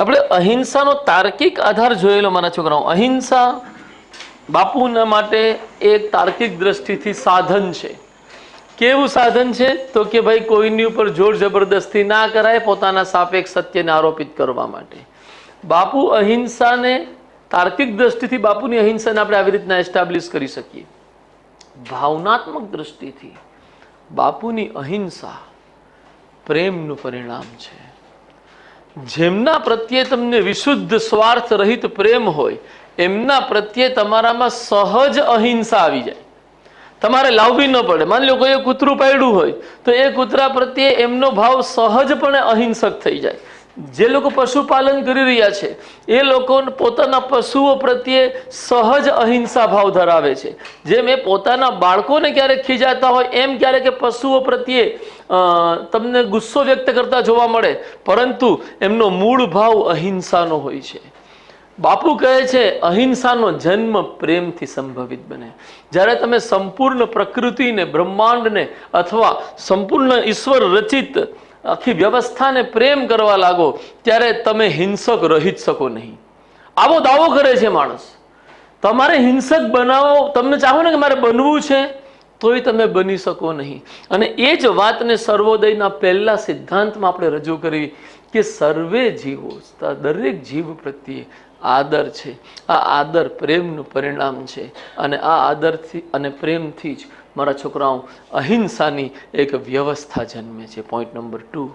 આપણે અહિંસાનો તાર્કિક આધાર જોયેલો, મારા છોકરાઓ. અહિંસા બાપુના માટે એ તાર્કિક દ્રષ્ટિથી સાધન છે. કેવું સાધન છે? તો કે ભાઈ, કોઈની ઉપર જોર જબરદસ્તી ના કરાય પોતાના સાપેક્ષ સત્યને આરોપિત કરવા માટે. બાપુ અહિંસાને, તાર્કિક દ્રષ્ટિથી બાપુની અહિંસાને આપણે આવી રીતના એસ્ટાબ્લિશ કરી શકીએ. ભાવનાત્મક દ્રષ્ટિથી બાપુની અહિંસા પ્રેમનું પરિણામ છે. જેમના પ્રત્યે તમને વિશુદ્ધ સ્વાર્થ રહિત પ્રેમ હોય, એમના પ્રત્યે તમારામાં સહજ અહિંસા આવી જાય. તમારે લાવવી ન પડે. માની લો કોઈએ કૂતરું પાડ્યું હોય, તો એ કૂતરા પ્રત્યે એમનો ભાવ સહજપણે અહિંસક થઈ જાય. જે લોકો પશુપાલન કરી રહ્યા છે, એ લોકો પોતાના પશુઓ પ્રત્યે સહજ અહિંસા ભાવ ધરાવે છે. જેમ એ પોતાના બાળકોને ક્યારેક ખીજાતા હોય, એમ ક્યારેક પશુઓ પ્રત્યે તમને ગુસ્સો વ્યક્ત કરતા જોવા મળે, પરંતુ એમનો મૂળ ભાવ અહિંસાનો હોય છે. બાપુ કહે છે, અહિંસાનો જન્મ પ્રેમથી સંભવિત બને. જ્યારે તમે સંપૂર્ણ પ્રકૃતિને, બ્રહ્માંડને અથવા સંપૂર્ણ ઈશ્વર રચિત આખી વ્યવસ્થાને પ્રેમ કરવા લાગો, ત્યારે તમે હિંસક રહી જ શકો નહીં. આવો દાવો કરે છે માણસ. તમારે હિંસક બનાવો, તમને ચાહો ને કે મારે બનવું છે? તોય તમે બની શકો નહીં. અને એ જ વાતને સર્વોદયના પહેલા સિદ્ધાંતમાં આપણે રજૂ કરી કે સર્વે જીવો દરેક જીવ પ્રત્યે આદર છે. આ આદર પ્રેમનું પરિણામ છે. અને આ આદરથી અને પ્રેમથી જ મારા છોકરાઓ અહિંસાની એક વ્યવસ્થા જન્મે છે. Point number two